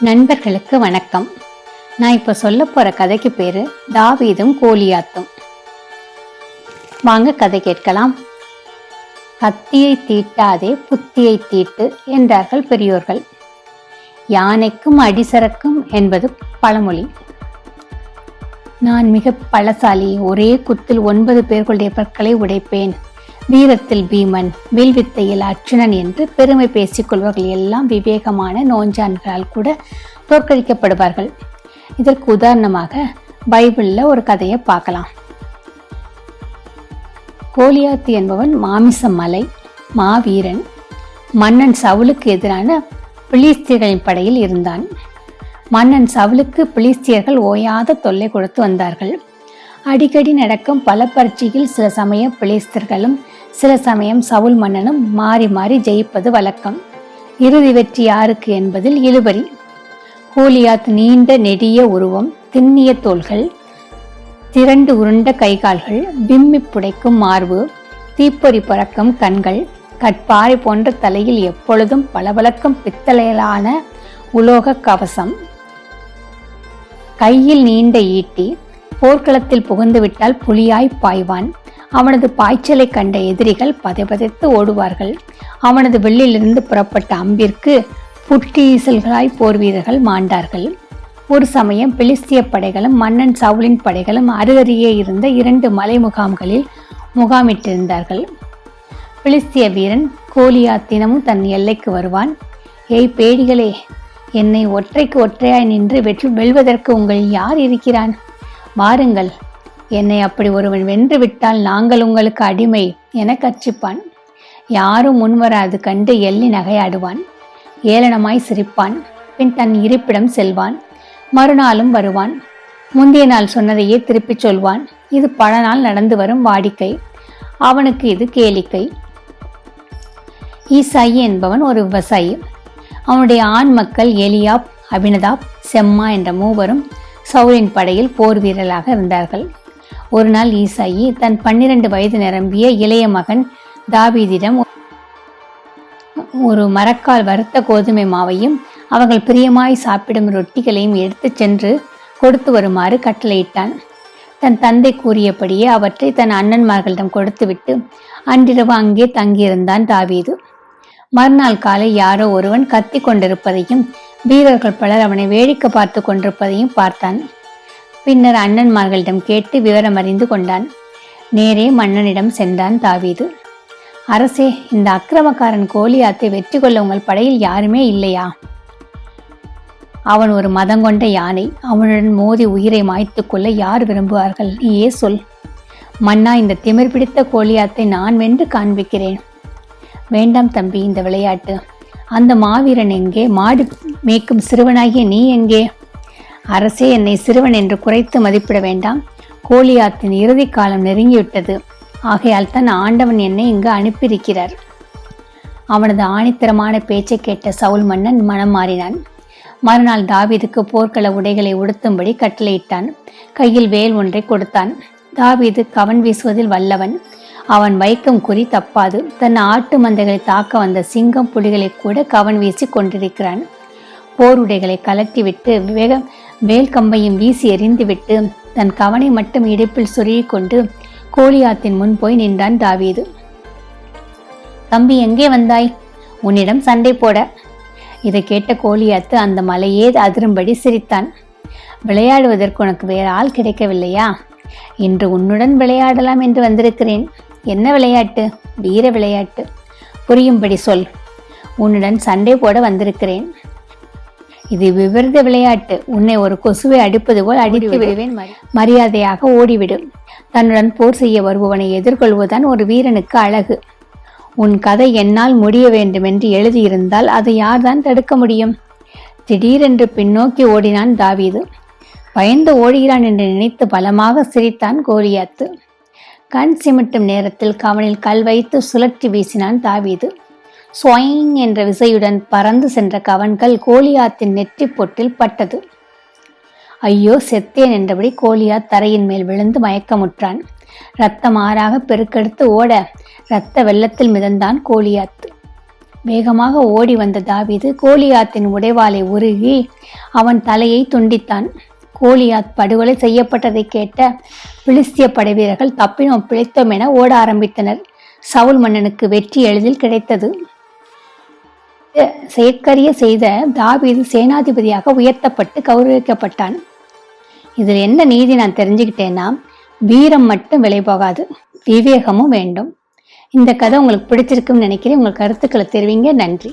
நண்பர்களுக்கு வணக்கம். நான் இப்போ சொல்ல போற கதைக்கு பேரு தாவீதும் கோலியாத்தும். வாங்க கதை கேட்கலாம். கத்தியை தீட்டாதே புத்தியை தீட்டு என்றார்கள் பெரியோர்கள். யானைக்கும் அடிசரக்கும் என்பது பழமொழி. நான் மிக பலசாலி ஒரே குத்தில் ஒன்பது பேர்களுடைய பற்களை உடைப்பேன். வீரத்தில் பீமன் வில்வித்தையில் அர்ஜுனன் என்று பெருமை பேசிக்கொள்வர்கள் எல்லாம் விவேகமான நோஞ்சான்களால் கூட தோற்கடிக்கப்படுவார்கள். இதற்கு உதாரணமாக பைபிளில் ஒரு கதையை பார்க்கலாம். கோலியாத்து என்பவன் மாமிச மலை மாவீரன் மன்னன் சவுலுக்கு எதிரான பிலிஸ்தியர்களின் படையில் இருந்தான். மன்னன் சவுலுக்கு பிலிஸ்தியர்கள் ஓயாத தொல்லை கொடுத்து வந்தார்கள். அடிக்கடி நடக்கும் பல பரீட்சையில் சில சமயம் பிளேஸ்தர்களும் சில சமயம் சவுல் மன்னனும் மாறி மாறி ஜெயிப்பது வழக்கம். இறுதி வெற்றி யாருக்கு என்பதில் இழுபறி. கோலியாத் நீண்ட நெடிய உருவம் திண்ணிய தோள்கள் திரண்டு உருண்ட கைகால்கள் விம்மி புடைக்கும் மார்பு தீப்பொறி பறக்கும் கண்கள் கற்பாறை போன்ற தலையில் எப்பொழுதும் பளபளக்கும் பித்தளையிலான உலோக கவசம். கையில் நீண்ட ஈட்டி போர்க்களத்தில் புகுந்துவிட்டால் புலியாய் பாய்வான். அவனது பாய்ச்சலை கண்ட எதிரிகள் பதைபதைத்து ஓடுவார்கள். அவனது வெள்ளிலிருந்து புறப்பட்ட அம்பிற்கு புட்டீசல்களாய் போர் வீரர்கள் மாண்டார்கள். ஒரு சமயம் பிலிஸ்திய படைகளும் மன்னன் சவுலின் படைகளும் அருகருகே இருந்த இரண்டு மலை முகாம்களில் முகாமிட்டிருந்தார்கள். பிலிஸ்திய வீரன் கோலியா தினமும் தன் எல்லைக்கு வருவான். ஏய் பேடிகளே என்னை ஒற்றைக்கு ஒற்றையாய் நின்று வெற்றி வெல்வதற்கு உங்கள் யார் இருக்கிறான்? வாருங்கள். என்னை அப்படி ஒருவன் வென்று விட்டால் நாங்கள் உங்களுக்கு அடிமை என கச்சிப்பான் யாரும் முன்வராது கண்டு எள்ளி நகையாடுவான். ஏளனமாய் சிரிப்பான். பின் தன் இருப்பிடம் செல்வான். மறுநாளும் வருவான். முந்தைய நாள் சொன்னதையே திருப்பிச் சொல்வான். இது பல நாள் நடந்து வரும் வாடிக்கை. அவனுக்கு இது கேளிக்கை. ஈசாயி என்பவன் ஒரு விவசாயி. அவனுடைய ஆண் மக்கள் எலியாப் அபினதாப் செம்மா என்ற மூவரும் சவுலின் படையில் போர் வீரராக இருந்தார்கள். ஒரு நாள் ஈசாயி தன் பன்னிரண்டு வயது நிரம்பிய இளைய மகன் தாவீதிடம் ஒரு மரக்கால் வறுத்த கோதுமை மாவையும் அவர்கள் பிரியமாய் சாப்பிடும் ரொட்டிகளையும் எடுத்துச் சென்று கொடுத்து வருமாறு கட்டளையிட்டான். தன் தந்தை கூறியபடியே அவற்றை தன் அண்ணன்மார்களிடம் கொடுத்துவிட்டு அன்றிரவு அங்கே தங்கியிருந்தான் தாவீது. மறுநாள் காலை யாரோ ஒருவன் கத்தி கொண்டிருப்பதையும் வீரர்கள் பலர் அவனை வேடிக்கை பார்த்து கொண்டிருப்பதையும் பார்த்தான். பின்னர் அண்ணன்மார்களிடம் கேட்டு விவரம் அறிந்து கொண்டான். நேரே மன்னனிடம் சென்றான் தாவீது. அரசே இந்த அக்கிரமக்காரன் கோலியாத்தை வெற்றி கொள்ள உங்கள் படையில் யாருமே இல்லையா? அவன் ஒரு மதங்கொண்ட யானை. அவனுடன் மோதி உயிரை மாய்த்து கொள்ள யார் விரும்புவார்கள்? நீயே சொல். மன்னா இந்த திமிர் பிடித்த கோலியாத்தை நான் வென்று காண்பிக்கிறேன். வேண்டாம் தம்பி இந்த விளையாட்டு. அந்த மாவீரன் எங்கே? மாடு மேய்க்கும் சிறுவனாகிய நீ எங்கே? அரசே என்னை சிறுவன் என்று குறைத்து மதிப்பிட வேண்டாம். கோலியாத்தின் இறுதி காலம் நெருங்கிவிட்டது. ஆகையால் தான் ஆண்டவன் என்னை இங்கு அனுப்பியிருக்கிறார். அவனது ஆணித்தரமான பேச்சை கேட்ட சவுல் மன்னன் மனம் மாறினான். மறுநாள் தாவீதுக்கு போர்க்கள உடைகளை உடுத்தும்படி கட்டளையிட்டான். கையில் வேல் ஒன்றை கொடுத்தான். தாவீது கவன் வீசுவதில் வல்லவன். அவன் வைக்கும் குறி தப்பாது. தன் ஆட்டு மந்தைகளை தாக்க வந்த சிங்கம் புலிகளை கூட கவன் வீசி கொண்டிருக்கிறான். போருடைகளை கலட்டிவிட்டு வேக வேல் கம்பையும் வீசி எறிந்துவிட்டு தன் கவனை மட்டும் இடுப்பில் சொருகிக் கொண்டு கோலியாத்தின் முன் போய் நின்றான் தாவீது. தம்பி எங்கே வந்தாய்? உன்னிடம் சண்டை போட. இதை கேட்ட கோலியாத்து அந்த மலையே அதிரும்படி சிரித்தான். விளையாடுவதற்கு உனக்கு வேற ஆள் கிடைக்கவில்லையா? இன்று உன்னுடன் விளையாடலாம் என்று வந்திருக்கிறேன். என்ன விளையாட்டு? வீர விளையாட்டு. புரியும்படி சொல். உன்னுடன் சண்டை போட வந்திருக்கிறேன். இது விபரீத விளையாட்டு. உன்னை ஒரு கொசுவை அடிப்பது போல் அடித்து விடுவேன் மரியாதையாக ஓடிவிடு. தன்னுடன் போர் செய்ய வருபவனை எதிர்கொள்வதுதான் ஒரு வீரனுக்கு அழகு. உன் கதை என்னால் முடிய வேண்டும் என்று எழுதியிருந்தால் அதை யார்தான் தடுக்க முடியும்? திடீரென்று பின்னோக்கி ஓடினான் தாவீது. பயந்து ஓடுகிறான் என்று நினைத்து பலமாக சிரித்தான் கோலியாத்து. கண் சிமிட்டும் நேரத்தில் கவனில் கல் வைத்து சுழற்றி வீசினான் தாவீது. ஸ்வொயிங் என்ற விசையுடன் பறந்து சென்ற கவன்கள் கோலியாத்தின் நெற்றி பொட்டில் பட்டது. ஐயோ செத்தேன் என்றபடி கோலியாத் தரையின் மேல் விழுந்து மயக்கமுற்றான். ரத்தம் ஆறாக பெருக்கெடுத்து ஓட இரத்த வெள்ளத்தில் மிதந்தான் கோலியாத்து வேகமாக ஓடி வந்த தாவீது கோலியாத்தின் உடைவாலை உருகி அவன் தலையை துண்டித்தான். கோலியாத் படுகொலை செய்யப்பட்டதை கேட்ட பிலிஸ்திய படைவீரர்கள் தப்பினோம் பிழைத்தோம் என ஓட ஆரம்பித்தனர். சவுல் மன்னனுக்கு வெற்றி எளிதில் கிடைத்தது. செயற்கரிய செய்த தாவீது சேனாதிபதியாக உயர்த்தப்பட்டு கௌரவிக்கப்பட்டான். இதில் என்ன நீதி நான் தெரிஞ்சுக்கிட்டேன்னா வீரம் மட்டும் விலை போகாது விவேகமும் வேண்டும். இந்த கதை உங்களுக்கு பிடிச்சிருக்குன்னு நினைக்கிறேன். உங்கள் கருத்துக்களை தெரிவிங்க. நன்றி.